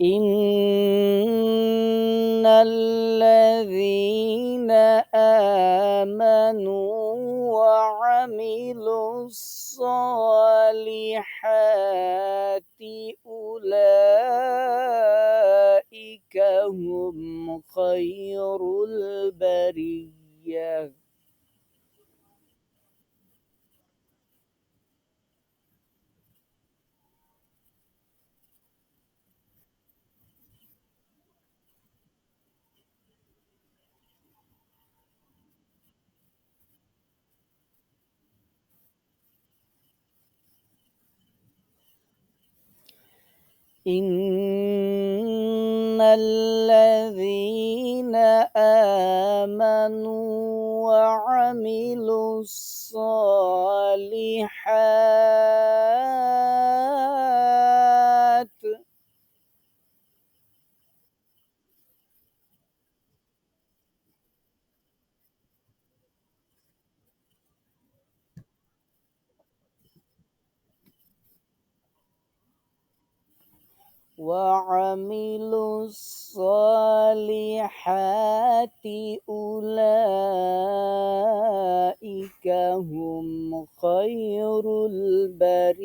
إن الذين آمنوا وعملوا الصالحات أولئك هم خير البرية. إن الذين آمنوا وعملوا الصالحات وعملوا الصالحات أولئك هم خير البرية.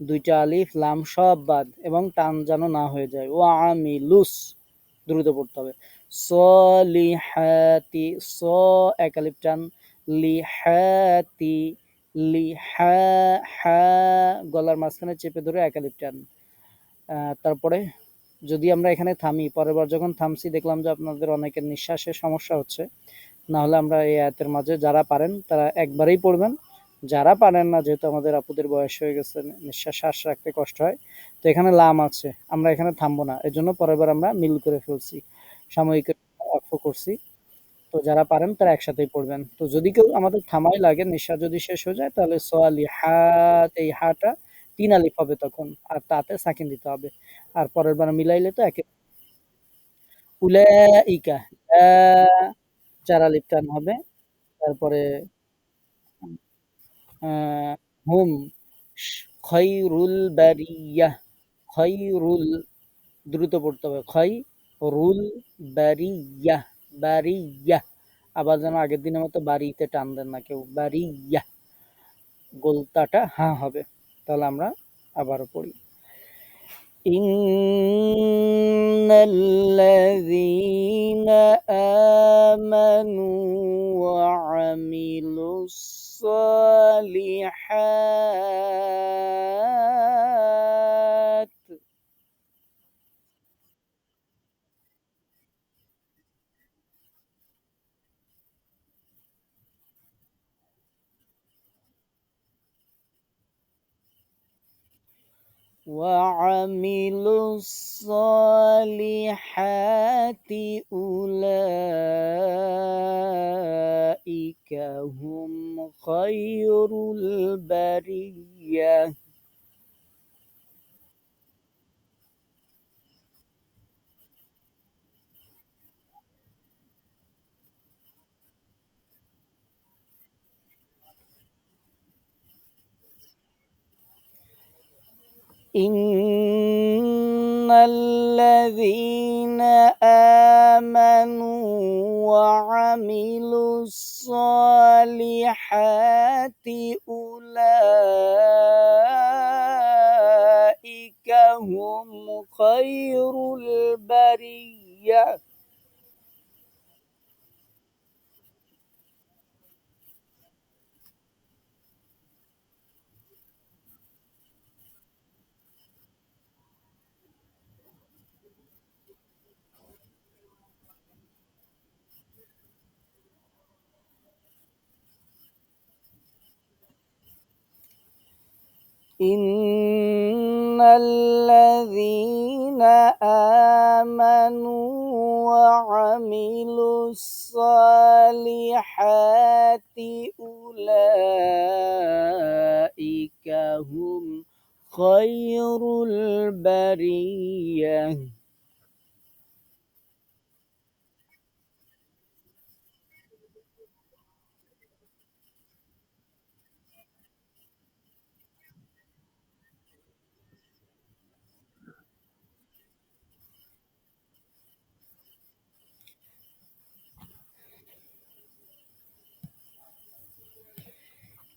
দুইটা আলিফ, লাম সব বাদ এবং টান যেন না হয়ে যায়। ও আমি লুস দ্রুত পড়তে হবে। সলিহাতি, স, এক আলিফ টান। লিহাতি, লিহা, হা, গলার মাঝখানে চেপে ধরে এক আলিফ টান। তারপরে যদি আমরা এখানে থামি, পরের বার যখন থামছি, দেখলাম যে আপনাদের অনেকের নিঃশ্বাসের সমস্যা হচ্ছে। না হলে আমরা এই আয়াতের মাঝে যারা পারেন, তারা একবারেই পড়বেন। যারা পারেন না, যেহেতু আমাদের আপুদের বয়স হয়ে গেছে, নিঃশ্বাস শ্বাস রাখতে কষ্ট হয়, তো এখানে লাম আছে, আমরা এখানে থামবো না। এর জন্য পরের বার আমরা মিল করে ফেলছি, সাময়িক অক্ষ করছি। তো যারা পারেন, তারা একসাথেই পড়বেন। তো যদি কেউ আমাদের থামাই লাগে, নিঃশ্বাস যদি শেষ হয়ে যায়, তাহলে সোয়ালি হাত, এই হাটা তিন আলিফ হবে তখন, আর তাতে সাকিন দিতে হবে। আর পরের বার মিলাইলে তো একে উলাইকা চার আলিফ টান হবে। তারপরে হুম খৈরুল বারিয়াহ খৈরুল দ্রুত পড়তে হবে খৈ রুল বারিয়াহ বারিয়াহ আবার যেন আগের দিনের মতো বাড়িতে টান দেন না কেউ বারিয়াহ গোলতাটা হ্যাঁ হবে তাহলে আমরা আবারও পড়ি إن الذين آمنوا وعملوا الصالحات الصالحات وعملوا الصالحات أولئك هم خير البرية. إن الذين آمنوا وعملوا الصالحات أولئك هم خير البرية إن الذين آمنوا وعملوا الصالحات أولئك هم خير البريه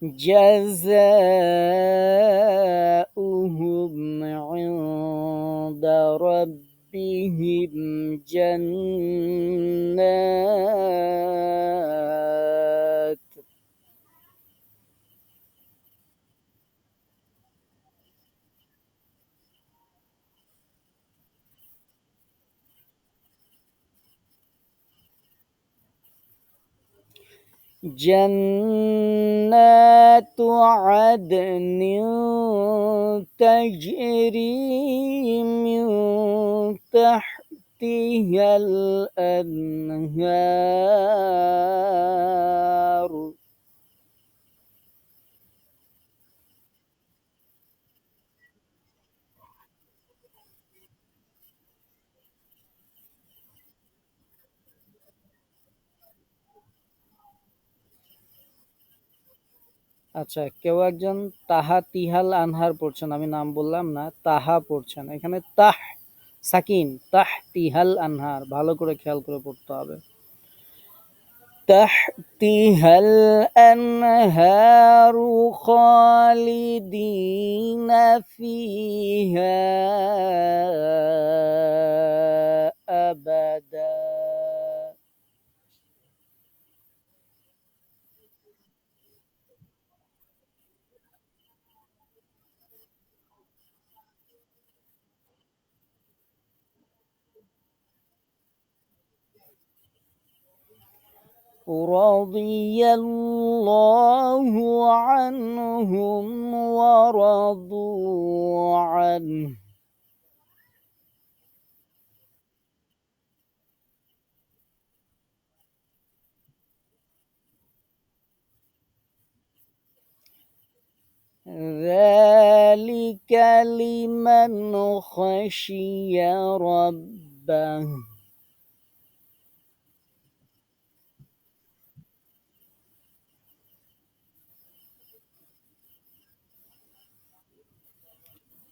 جزاؤهم عند ربهم جنات. جنات عدن تجري من تحتها الأنهار. আচ্ছা কেউ একজন তাহা তিহাল আনহার পড়ছেন আমি নাম বললাম না তাহা পড়ছেন এখানে তাহ সাকিন তাহ তিহাল আনহার ভালো করে খেয়াল করে পড়তে হবে تحتها الأنهار خالدين فيها أبدا رضي الله عنهم ورضوا عنه. ذلك لمن خشي ربه.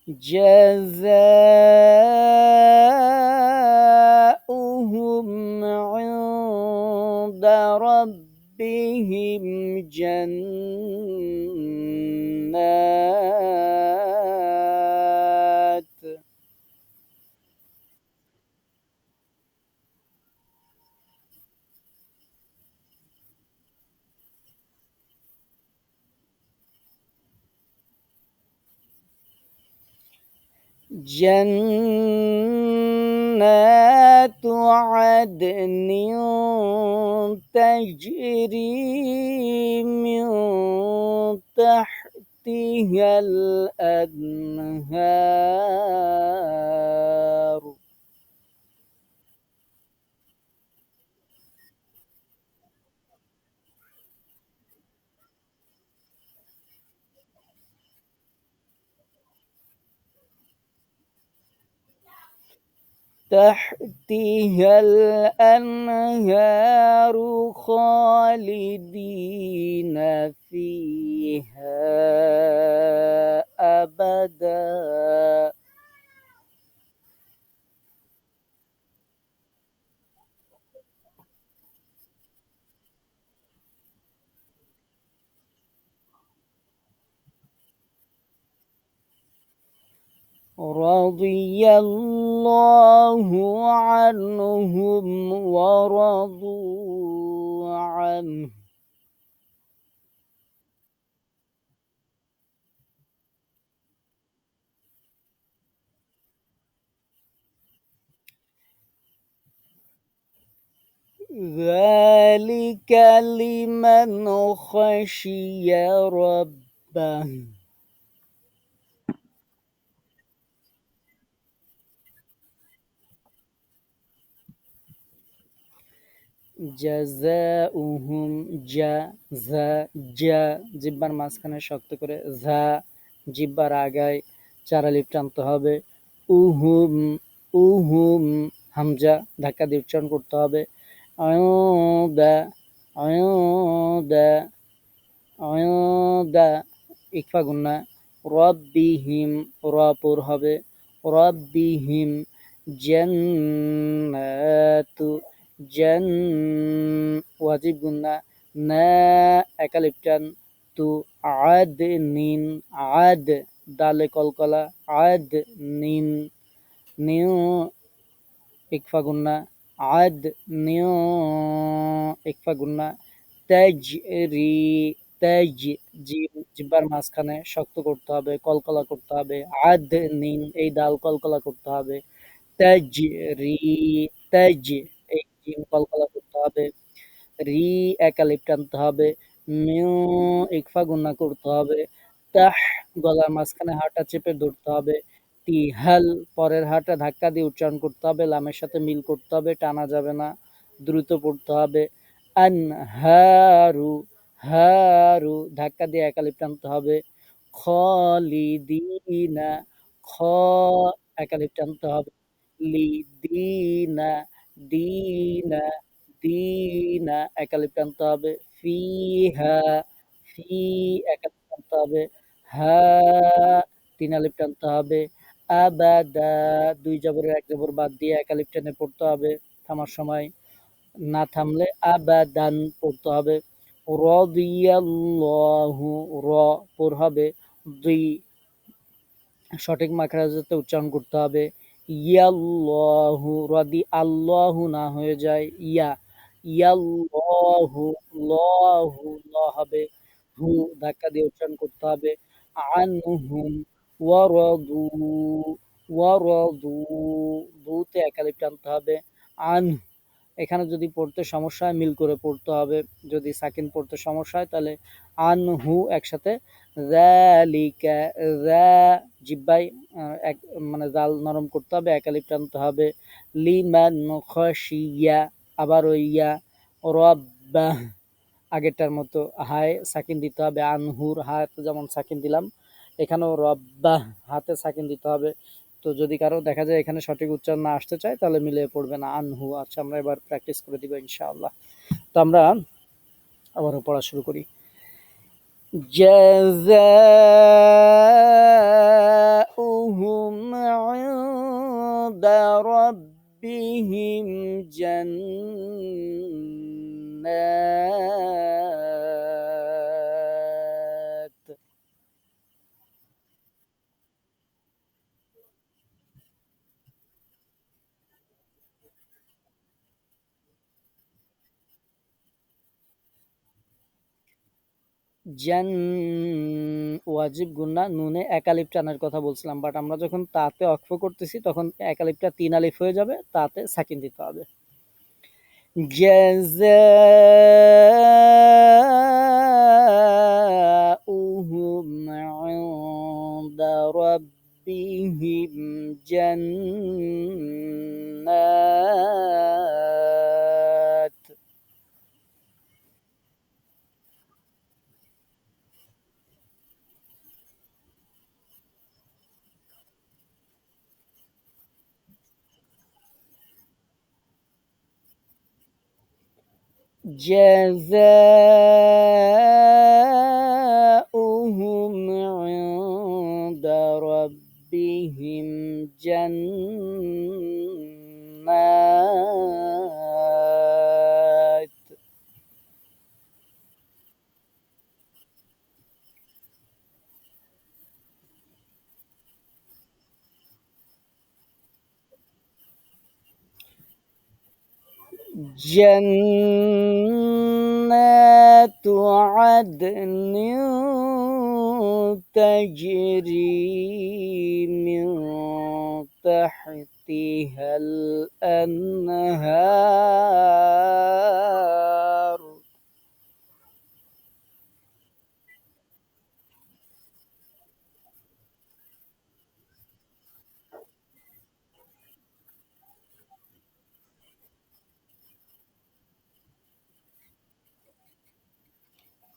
جزاؤهم عند ربهم جنات جنات عدن تجري من تحتها الأنهار. تحتها الأنهار خالدين فيها أبدا. رضي الله عنهم ورضوا عنه. ذلك لمن خشي ربه. জাজাউহুম জা জা জা, জিব্বার মাঝখানে শক্ত করে ঝা জিব্বার আগায় চারালিপ টানতে হবে। উহুম উহুম, হামজা, ধাক্কা দিয়ে উচ্চারণ করতে হবে। দা দা দা ইকফা গুন্না। রব্বিহিম, রপুর হবে। রব্বিহিম জান্নাতু জান ওয়াজিব গুন্না না একালিপটান তু আদ নিন আদ দালে কলকলা আদ নিন নিউ ইকফা গুন্না আদ নিউ ইকফা গুন্না তেজ রি তেজ জিব্বার মাঝখানে শক্ত করতে হবে কলকলা করতে হবে আদ নিন এই দাল কলকলা করতে হবে তেজ রি তেজ কলকলা করতে হবে, রি একালিপ টানতে হবে, মিউ ইকফা গুন্না করতে হবে, তাহ গলার মাঝখানে হাঁটা চেপে ধরতে হবে তি হাল পরের হাঁটা ধাক্কা দিয়ে উচ্চারণ করতে হবে, লামের সাথে মিল করতে হবে, টানা যাবে না, দ্রুত পড়তে হবে আন হারু হারু ধাক্কা দিয়ে একালিপ টানতে হবে, খলিদিনা, খ একালিপ টানতে হবে লি দিনা দিনা একালিপ টানতে হবে। ফিহা, ফি একালিপ টানতে হবে। হা তিন আলিপ টানতে হবে। আবাদা, দুই জবরের এক জবর বাদ দিয়ে একালিপ টেনে পড়তে হবে থামার সময়। না থামলে আবাদান পড়তে হবে। রদিয়াল্লাহু র পর হবে। দুই সঠিক মাখরাজতে উচ্চারণ করতে হবে। ইয়াল্লাহু, রদি আল্লাহু না হয়ে যায়, ইয়া, ইয়াল্লাহু লহু ল হবে, হু, ধাক্কা দিয়ে উচ্চারণ করতে হবে, আনহুম, ওয়ারাদু ওয়ারাদু, দুতে একালিপ টানতে হবে আন এখানে যদি পড়তে সমস্যা হয়, মিল করে পড়তে হবে। যদি সাকিন পড়তে সমস্যা হয়, তাহলে আন হু একসাথে জ্যালিকা জিব্বাই এক মানে জাল নরম করতে হবে একালি টানতে হবে। লিমান খসিয়া আবার ইয়া, রব্বা, আগেরটার মতো হায় সাকিন দিতে হবে। আনহুর হাত যেমন সাকিন দিলাম, এখানেও রব্বাহ হাতে সাকিন দিতে হবে। তো যদি কারো দেখা যায় এখানে সঠিক উচ্চারণ না আসতে চায় তাহলে মিলিয়ে পড়বে না আনহু আচ্ছা আমরা এবার প্র্যাকটিস করে দিব ইনশাআল্লাহ তো আমরা আবারও পড়া শুরু করি جزاؤهم عند ربهم جنات জান ওয়াজিব গুন্না নুনে একালিপ টানের কথা বলছিলাম বাট আমরা যখন তাতে অক্ষ করতেছি তখন একালিপটা তিন আলিফ হয়ে যাবে তাতে সাকিন দিতে হবে جزاؤهم عند ربهم جنات جزاؤهم عند ربهم جنة. جنات عدن تجري من تحتها الأنهار.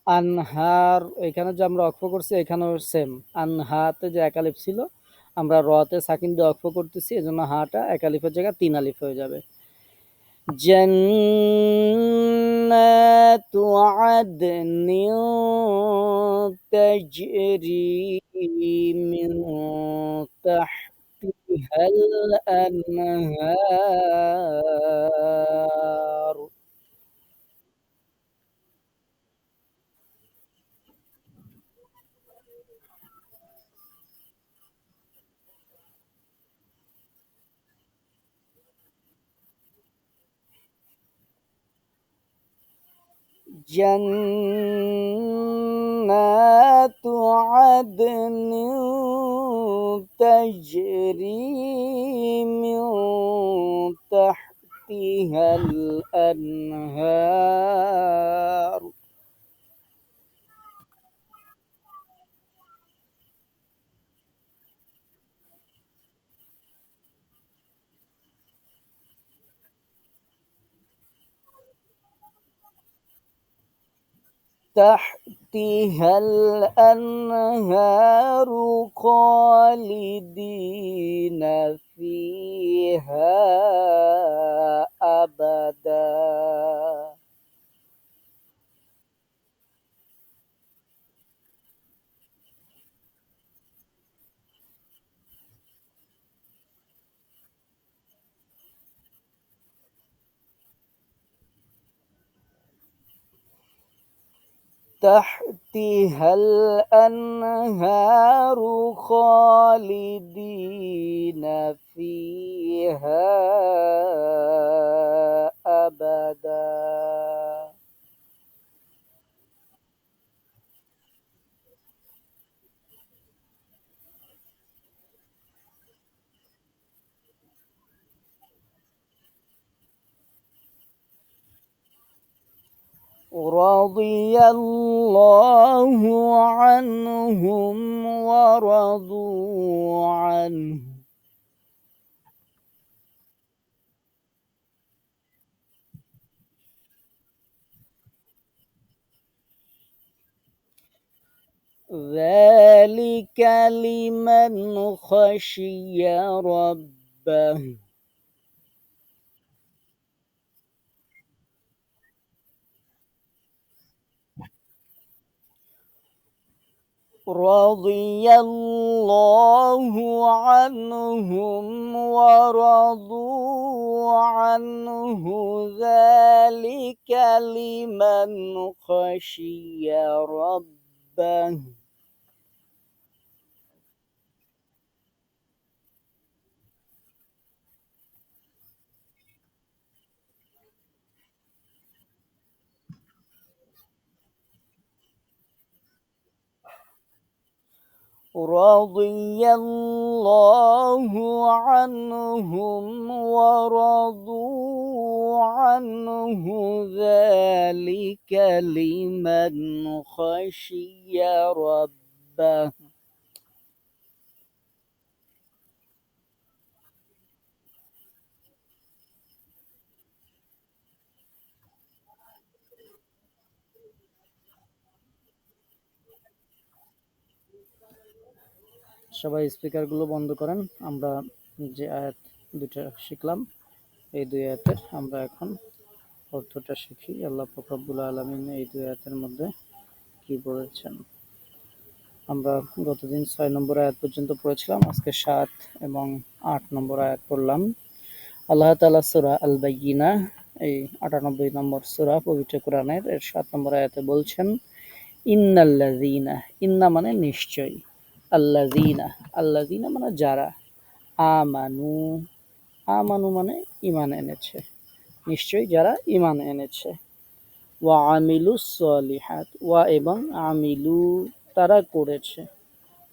আনহার এখানে যে আমরা অক্ষ করছি এখানেও সেম আনহাতে যে একালিফ ছিল আমরা রতে সাকিন দিয়ে অক্ষ করতেছি এজন্য হাটা একালিফের জায়গায় তিন আলিফ হয়ে যাবে جنات عدن تجري من تحتها الأنهار جنات عدن تجري من تحتها الأنهار. تحتها الأنهار خالدين فيها أبدا. تحتها الأنهار خالدين فيها أبدا. رضي الله عنهم ورضوا عنه. ذلك لمن خشي ربه. رضي الله عنهم ورضوا عنه ذلك لمن خشي ربه. رضي الله عنهم ورضوا عنه ذلك لمن خشي ربه. সবাই স্পিকারগুলো বন্ধ করেন। আমরা যে আয়াত দুটা শিখলাম, এই দুই আয়াতের আমরা এখন অর্থটা শিখি। আল্লাহ ফকরাবুল আলমিন এই দুই আয়াতের মধ্যে কি বলেছেন? আমরা গতদিন ছয় নম্বর আয়াত পর্যন্ত পড়েছিলাম, আজকে সাত এবং আট নম্বর আয়াত পড়লাম। আল্লাহ তালা সুরা আল বাইয়িনা এই আটানব্বই নম্বর সুরা পবিত্র কোরআনের এর সাত নম্বর আয়াতে বলছেন ইন্নাল্লাযীনা ইন্না মানে নিশ্চয়ই। আল্লাযীনা আল্লাযীনা মানে যারা আমানু আমানু মানে ইমান এনেছে। নিশ্চয়ই যারা ইমান এনেছে। ওয়া আমিলু সলিহাত, ওয়া এবং আমিলু তারা করেছে।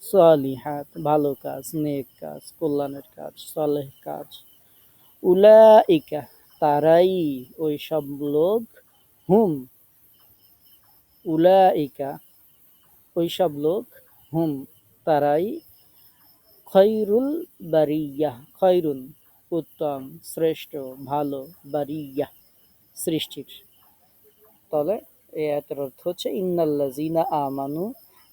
সলিহাত, ভালো কাজ, নেক কাজ, কল্যাণের কাজ, সলেহ কাজ। উলাইকা, তারাই ওই সব লোক হুম। উলাইকা, ওই সব লোক হুম। তারাই খৈরুল বারিয়া খৈরুল উত্তম, শ্রেষ্ঠ, ভালো বারিয়া সৃষ্টির। তাহলে এই আয়াতের অর্থ হচ্ছে ইন্নাল্লাজিনা আমানু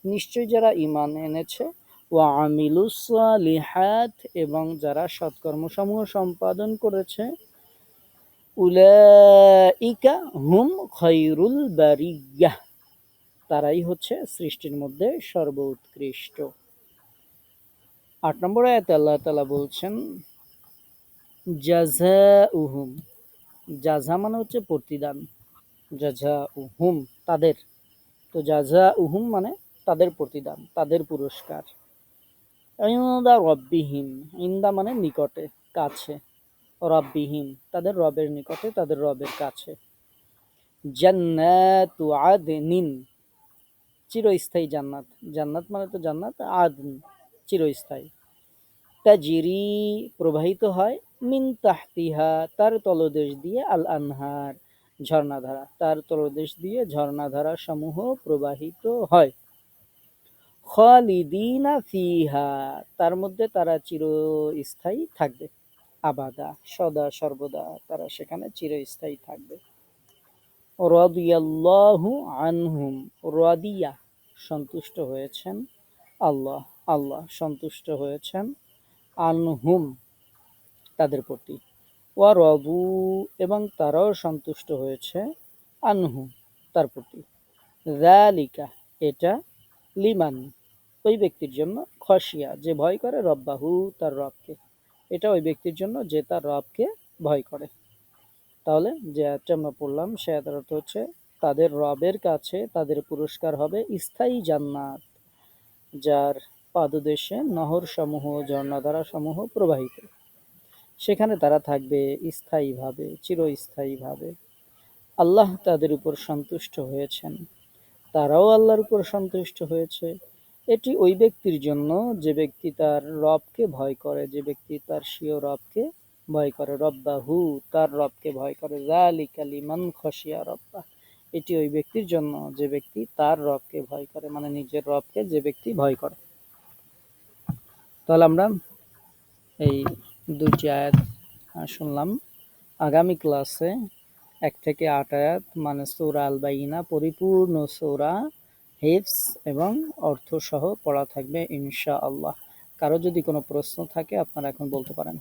নিশ্চয় যারা ইমান এনেছে, ওয়া আমিলুসালিহাত এবং যারা সৎকর্মসমূহ সম্পাদন করেছে, উলাইকা হুম খৈরুল বারিয়া। তারাই হচ্ছে সৃষ্টির মধ্যে সর্বোৎকৃষ্ট। আট নম্বর আয়াতে আল্লাহ তালা বলছেন জাজা উহুম জাজা মানে হচ্ছে প্রতিদান। জাজা উহুম তাদের। তো জাজা উহুম মানে তাদের প্রতিদান, তাদের পুরস্কার। ইন্দা রব্বিহীন ইন্দা মানে নিকটে, কাছে। রব্বিহীন তাদের রবের নিকটে, তাদের রবের কাছে। জান্নাতু আদনিন চিরস্থায়ী জান্নাত। জান্নাত মানে তো জান্নাত আদন চিরস্থায়ী। তা তাজিরি প্রবাহিত হয় মিন তাহতিহা, তার তলদেশ দিয়ে আল আনহার ঝর্ণাধারা। তার তলদেশ দিয়ে ঝর্ণাধারা সমূহ প্রবাহিত হয়। খালিদিনা ফিহা, তার মধ্যে তারা চিরস্থায়ী থাকবে। আবাদা, সদা, সর্বদা তারা সেখানে চিরস্থায়ী থাকবে। রদিয়াল্লাহু আনহুম, রদিয়া, সন্তুষ্ট হয়েছেন আল্লাহ আল্লাহ সন্তুষ্ট হয়েছেন আনহুম তাদের প্রতি। ওয়া রবু এবং তারাও সন্তুষ্ট হয়েছে আনহু তার প্রতি। রালিকা এটা লিমান, ওই ব্যক্তির জন্য খসিয়া, যে ভয় করে রব্বাহু তার রবকে। এটা ওই ব্যক্তির জন্য যে তার রবকে ভয় করে। তাহলে যে আয়াতটা আমরা পড়লাম, সে আয়াতের অর্থ হচ্ছে তাদের রবের কাছে তাদের পুরস্কার হবে স্থায়ী জান্নাত, যার পাদদেশে নহর সমূহ, ঝর্ণাধারা সমূহ প্রবাহিত। সেখানে তারা থাকবে স্থায়ীভাবে, চিরস্থায়ীভাবে। আল্লাহ তাদের উপর সন্তুষ্ট হয়েছেন। তারাও আল্লাহর উপর সন্তুষ্ট হয়েছে। এটি ওই ব্যক্তির জন্য যে ব্যক্তি তার রবকে ভয় করে, যে ব্যক্তি তার স্বীয় রবকে ভয় করে রব্বাহু, তার রবকে ভয় করে। জালিকা লিমান খসিয়া রব্বা এটি ওই ব্যক্তির জন্য যে ব্যক্তি তার রবকে ভয় করে মানে নিজের রবকে যে ব্যক্তি ভয় করে। তাহলে আমরা এই দুইটি আয়াত শুনলাম। আগামী ক্লাসে এক থেকে আট আয়াত মানে সৌরা আল বাইনা পরিপূর্ণ সৌরা হিফস এবং অর্থ সহ পড়া থাকবে ইনশা আল্লাহ কারও যদি কোনো প্রশ্ন থাকে, আপনারা এখন বলতে পারেন।